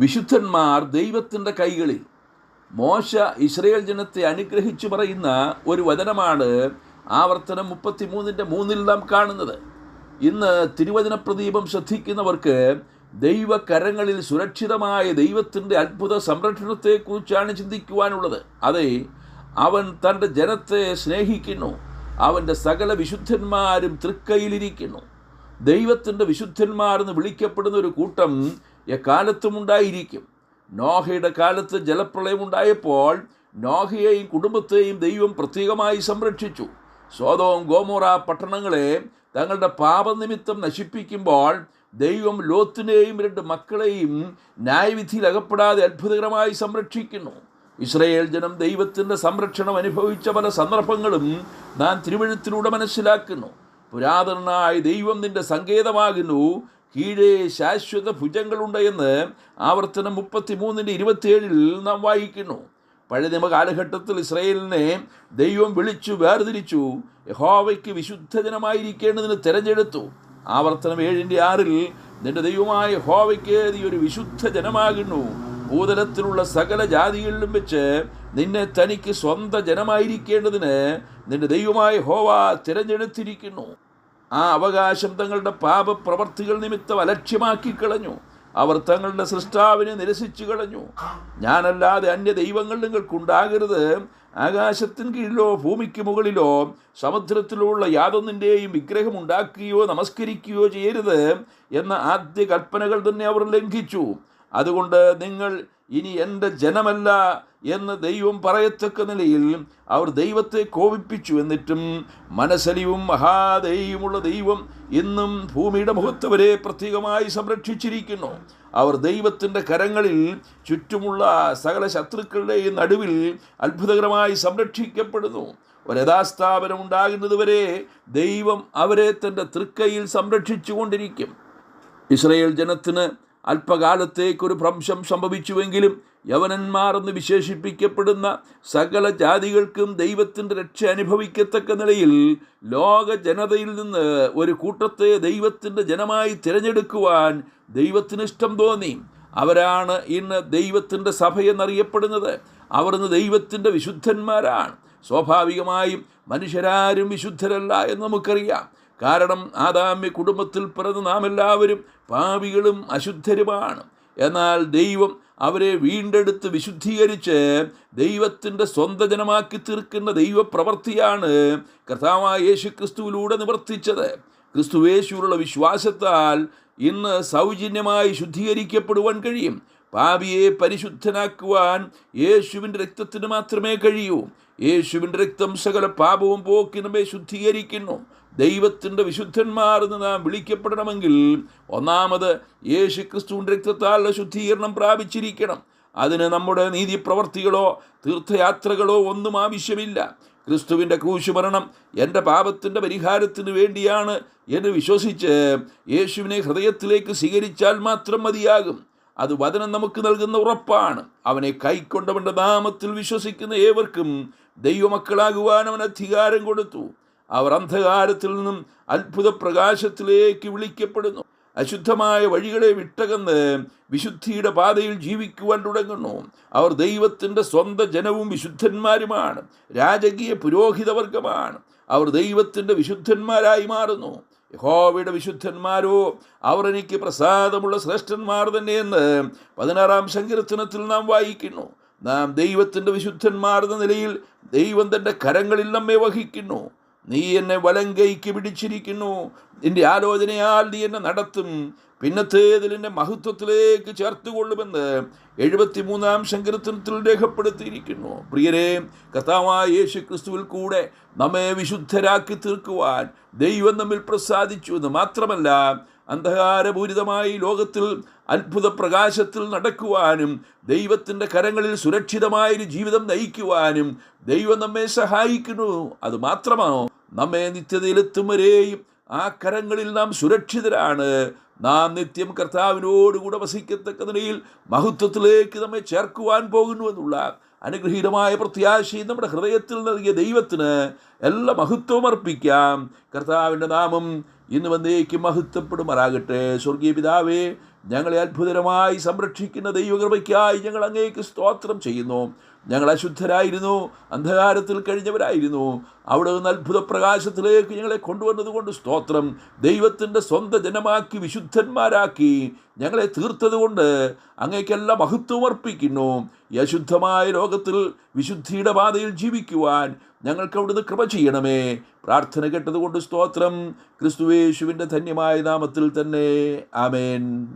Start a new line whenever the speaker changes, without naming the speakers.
വിശുദ്ധന്മാർ ദൈവത്തിന്റെ കൈകളിൽ. മോശ ഇസ്രയേൽ ജനത്തെ അനുഗ്രഹിച്ചു പറയുന്ന ഒരു വചനമാണ് ആവർത്തനം മുപ്പത്തി മൂന്നിന്റെ മൂന്നിൽ നാം കാണുന്നത്. ഇന്ന് തിരുവചന പ്രദീപം ശ്രദ്ധിക്കുന്നവർക്ക് ദൈവകരങ്ങളിൽ സുരക്ഷിതമായ ദൈവത്തിന്റെ അത്ഭുത സംരക്ഷണത്തെക്കുറിച്ചാണ് ചിന്തിക്കുവാനുള്ളത്. അതെ അവൻ തന്റെ ജനത്തെ സ്നേഹിക്കുന്നു. അവന്റെ സകല വിശുദ്ധന്മാരും തൃക്കൈയിലിരിക്കുന്നു. ദൈവത്തിന്റെ വിശുദ്ധന്മാർ എന്ന് വിളിക്കപ്പെടുന്ന ഒരു കൂട്ടം എക്കാലത്തും ഉണ്ടായിരിക്കും നോഹയുടെ കാലത്ത് ജലപ്രളയം ഉണ്ടായപ്പോൾ നോഹയെയും കുടുംബത്തെയും ദൈവം പ്രത്യേകമായി സംരക്ഷിച്ചു. സ്വതവും ഗോമോറ പട്ടണങ്ങളെ തങ്ങളുടെ പാപനിമിത്തം നശിപ്പിക്കുമ്പോൾ ദൈവം ലോത്തിനെയും രണ്ട് മക്കളെയും ന്യായവിധിയിൽ അകപ്പെടാതെ അത്ഭുതകരമായി സംരക്ഷിക്കുന്നു. ഇസ്രയേൽ ജനം ദൈവത്തിന്റെ സംരക്ഷണം അനുഭവിച്ച പല സന്ദർഭങ്ങളും നാം തിരുവഴുത്തിലൂടെ മനസ്സിലാക്കുന്നു. പുരാതനായ ദൈവം നിന്റെ സങ്കേതമാകുന്നു. കീഴേ ശാശ്വത ഭുജങ്ങളുണ്ട് എന്ന് ആവർത്തനം മുപ്പത്തി മൂന്നിന്റെ ഇരുപത്തിയേഴിൽ നാം വായിക്കുന്നു. പഴയ നിയമ കാലഘട്ടത്തിൽ ഇസ്രയേലിനെ ദൈവം വിളിച്ചു വേർതിരിച്ചു. യഹോവയ്ക്ക് വിശുദ്ധ വിശുദ്ധജനമായിരിക്കേണ്ടതിന് തിരഞ്ഞെടുത്തു. ആവർത്തനം ഏഴിന്റെ ആറിൽ നിന്റെ ദൈവമായ ഹോവയ്ക്ക് നീ ഒരു വിശുദ്ധ ജനമാകുന്നു. ഭൂതലത്തിലുള്ള സകല ജാതികളിലും വെച്ച് നിന്നെ തനിക്ക് സ്വന്തം ജനമായിരിക്കേണ്ടതിന് നിന്റെ ദൈവമായ ഹോവ തിരഞ്ഞെടുത്തിരിക്കുന്നു. ആ അവകാശം തങ്ങളുടെ പാപപ്രവർത്തികൾ നിമിത്തം അലക്ഷ്യമാക്കി കളഞ്ഞു. അവർ തങ്ങളുടെ സൃഷ്ടാവിനെ നിരസിച്ചു കളഞ്ഞു. ഞാനല്ലാതെ അന്യ ദൈവങ്ങൾ നിങ്ങൾക്കുണ്ടാകരുത്. ആകാശത്തിന് കീഴിലോ ഭൂമിക്ക് മുകളിലോ സമുദ്രത്തിലുള്ള യാതൊന്നിന്റെയും വിഗ്രഹം ഉണ്ടാക്കുകയോ നമസ്കരിക്കുകയോ ചെയ്യരുത് എന്ന ആദ്യ കൽപ്പനകൾ തന്നെ അവർ ലംഘിച്ചു. അതുകൊണ്ട് നിങ്ങൾ ഇനി എന്റെ ജനമല്ല എന്ന് ദൈവം പറയത്തക്ക നിലയിൽ അവർ ദൈവത്തെ കോപിപ്പിച്ചു എന്നിട്ടും മനസ്സലിവും മഹാദൈവുമുള്ള ദൈവം ഇന്നും ഭൂമിയുടെ മുഖത്തവരെ പ്രത്യേകമായി സംരക്ഷിച്ചിരിക്കുന്നു. അവർ ദൈവത്തിന്റെ കരങ്ങളിൽ ചുറ്റുമുള്ള സകല ശത്രുക്കളുടെയും നടുവിൽ അത്ഭുതകരമായി സംരക്ഷിക്കപ്പെടുന്നു. ഒരു യഥാസ്ഥാപനം ഉണ്ടാകുന്നതുവരെ ദൈവം അവരെ തന്റെ തൃക്കൈയിൽ സംരക്ഷിച്ചു കൊണ്ടിരിക്കും ഇസ്രയേൽ ജനത്തിന് അല്പകാലത്തേക്കൊരു ഭ്രംശം സംഭവിച്ചുവെങ്കിലും യവനന്മാർ എന്ന് വിശേഷിപ്പിക്കപ്പെടുന്ന സകല ജാതികൾക്കും ദൈവത്തിന്റെ രക്ഷ അനുഭവിക്കത്തക്ക നിലയിൽ ലോക ജനതയിൽ നിന്ന് ഒരു കൂട്ടത്തെ ദൈവത്തിന്റെ ജനമായി തിരഞ്ഞെടുക്കുവാൻ ദൈവത്തിന് ഇഷ്ടം തോന്നി. അവരാണ് ഇന്ന് ദൈവത്തിന്റെ സഭയെന്നറിയപ്പെടുന്നത് അവർ ഇന്ന് ദൈവത്തിന്റെ വിശുദ്ധന്മാരാണ്. സ്വാഭാവികമായും മനുഷ്യരാരും വിശുദ്ധരല്ല എന്ന് നമുക്കറിയാം. കാരണം ആദാമ്യ കുടുംബത്തിൽ പിറന്ന് നാം എല്ലാവരും പാപികളും അശുദ്ധരുമാണ്. എന്നാൽ ദൈവം അവരെ വീണ്ടെടുത്ത് വിശുദ്ധീകരിച്ച് ദൈവത്തിന്റെ സ്വന്തം ജനമാക്കി തീർക്കുന്ന ദൈവപ്രവൃത്തിയാണ് കർത്താവായ യേശു ക്രിസ്തുവിലൂടെ നിവർത്തിച്ചത്. ക്രിസ്തുവേശുവിലുള്ള വിശ്വാസത്താൽ ഇന്ന് സൗജന്യമായി ശുദ്ധീകരിക്കപ്പെടുവാൻ കഴിയും. പാപിയെ പരിശുദ്ധനാക്കുവാൻ യേശുവിന്റെ രക്തത്തിന് മാത്രമേ കഴിയൂ. യേശുവിന്റെ രക്തം സകല പാപവും പോക്കി നമ്മെ ശുദ്ധീകരിക്കുന്നു. ദൈവത്തിന്റെ വിശുദ്ധന്മാർ എന്ന് നാം വിളിക്കപ്പെടണമെങ്കിൽ ഒന്നാമത് യേശു ക്രിസ്തുവിന്റെ രക്തത്താലുള്ള ശുദ്ധീകരണം പ്രാപിച്ചിരിക്കണം. അതിന് നമ്മുടെ നീതിപ്രവർത്തികളോ തീർത്ഥയാത്രകളോ ഒന്നും ആവശ്യമില്ല. ക്രിസ്തുവിന്റെ ക്രൂശുമരണം എന്റെ പാപത്തിന്റെ പരിഹാരത്തിന് വേണ്ടിയാണ് എന്ന് വിശ്വസിച്ച് യേശുവിനെ ഹൃദയത്തിലേക്ക് സ്വീകരിച്ചാൽ മാത്രം മതിയാകും. അത് വചനം നമുക്ക് നൽകുന്ന ഉറപ്പാണ്. അവനെ കൈക്കൊണ്ടവന്റെ നാമത്തിൽ വിശ്വസിക്കുന്ന ഏവർക്കും ദൈവമക്കളാകുവാൻ അവൻ അധികാരം കൊടുത്തു. അവർ അന്ധകാരത്തിൽ നിന്നും അത്ഭുത പ്രകാശത്തിലേക്ക് വിളിക്കപ്പെടുന്നു. അശുദ്ധമായ വഴികളെ വിട്ടകന്ന് വിശുദ്ധിയുടെ പാതയിൽ ജീവിക്കുവാൻ തുടങ്ങുന്നു. അവർ ദൈവത്തിന്റെ സ്വന്തം ജനവും വിശുദ്ധന്മാരുമാണ്. രാജകീയ പുരോഹിതവർഗമാണ്. അവർ ദൈവത്തിന്റെ വിശുദ്ധന്മാരായി മാറുന്നു. യഹോവയുടെ വിശുദ്ധന്മാരോ അവർ എനിക്ക് പ്രസാദമുള്ള ശ്രേഷ്ഠന്മാർ തന്നെയെന്ന് പതിനാറാം സങ്കീർത്തനത്തിൽ നാം വായിക്കുന്നു. നാം ദൈവത്തിന്റെ വിശുദ്ധന്മാർ എന്ന നിലയിൽ ദൈവം തന്റെ കരങ്ങളിൽ നമ്മെ വഹിക്കുന്നു. നീ എന്നെ വലങ്കൈക്ക് പിടിച്ചിരിക്കുന്നു. നിന്റെ ആലോചനയാൽ നീ എന്നെ നടത്തും. പിന്നത്തേതിൽ എന്നെ മഹത്വത്തിലേക്ക് ചേർത്തുകൊള്ളുമെന്ന് എഴുപത്തിമൂന്നാം സങ്കീർത്തനത്തിൽ രേഖപ്പെടുത്തിയിരിക്കുന്നു. പ്രിയരെ കഥാവായ യേശു ക്രിസ്തുവിൽ കൂടെ നമ്മെ വിശുദ്ധരാക്കി തീർക്കുവാൻ ദൈവം നമ്മിൽ പ്രസാദിച്ചു എന്ന് മാത്രമല്ല അന്ധകാരപൂരിതമായി ലോകത്തിൽ അത്ഭുത പ്രകാശത്തിൽ നടക്കുവാനും ദൈവത്തിന്റെ കരങ്ങളിൽ സുരക്ഷിതമായൊരു ജീവിതം നയിക്കുവാനും ദൈവം നമ്മെ സഹായിക്കുന്നു. അത് മാത്രമാണോ നമ്മെ നിത്യതയിലെത്തും വരെയും ആ കരങ്ങളിൽ നാം സുരക്ഷിതരാണ്. നാം നിത്യം കർത്താവിനോടുകൂടെ വസിക്കത്തക്ക നിലയിൽ മഹത്വത്തിലേക്ക് നമ്മെ ചേർക്കുവാൻ പോകുന്നു എന്നുള്ള അനുഗ്രഹീതമായ പ്രത്യാശയും നമ്മുടെ ഹൃദയത്തിൽ നൽകിയ ദൈവത്തിന് എല്ലാ മഹത്വം അർപ്പിക്കാം. കർത്താവിന്റെ നാമം ഇന്ന് വന്നേക്കും മഹത്വപ്പെടുമാറാകട്ടെ. സ്വർഗീയ പിതാവേ ഞങ്ങളെ അത്ഭുതകരമായി സംരക്ഷിക്കുന്ന ദൈവകൃപയ്ക്കായി ഞങ്ങൾ അങ്ങേക്ക് സ്തോത്രം ചെയ്യുന്നു. ഞങ്ങൾ അശുദ്ധരായിരുന്നു അന്ധകാരത്തിൽ കഴിഞ്ഞവരായിരുന്നു. അവിടെ നിന്ന് അത്ഭുത പ്രകാശത്തിലേക്ക് ഞങ്ങളെ കൊണ്ടുവന്നതുകൊണ്ട് സ്തോത്രം. ദൈവത്തിന്റെ സ്വന്തം ജനമാക്കി വിശുദ്ധന്മാരാക്കി ഞങ്ങളെ തീർത്തതുകൊണ്ട് അങ്ങേക്കെല്ലാം മഹത്വം അർപ്പിക്കുന്നു. ഈ അശുദ്ധമായ ലോകത്തിൽ വിശുദ്ധിയുടെ പാതയിൽ ജീവിക്കുവാൻ ഞങ്ങൾക്ക് അവിടുന്ന് കൃപ ചെയ്യണമേ. പ്രാർത്ഥന കേട്ടതുകൊണ്ട് സ്തോത്രം. ക്രിസ്തുവേശുവിന്റെ ധന്യമായ നാമത്തിൽ തന്നെ. ആമേൻ.